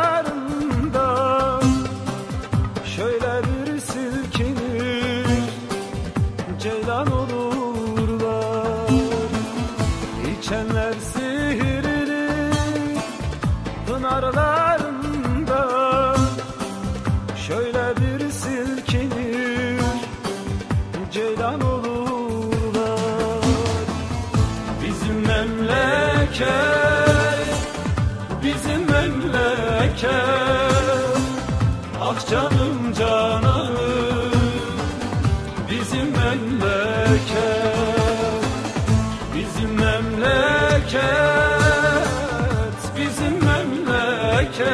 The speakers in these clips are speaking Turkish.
pınarlarında Şöyle bir silkinir ceylan olurlar. İçenler sihirli pınarlarında. Şöyle bir silkinir ceylan olurlar. Bizim memleket, memleket Ah canım canım bizim memleket bizim memleket bizim memleket.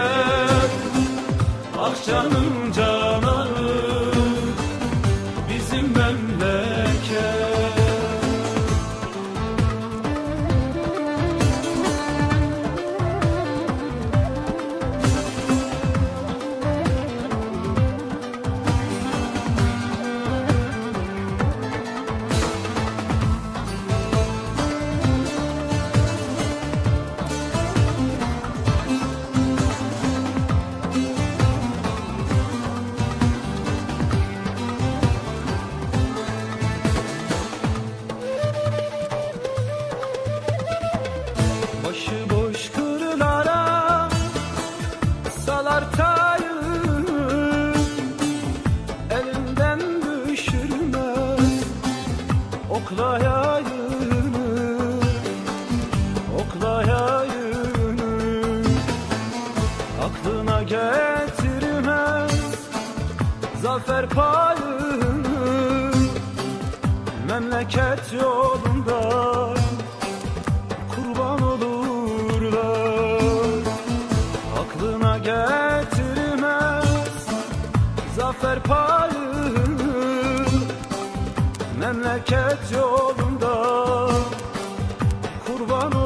Ah canım Aklına getirmez zafer payını Memleket yolunda kurban olurlar. Aklına getirmez zafer payını Memleket yolunda kurban olurlar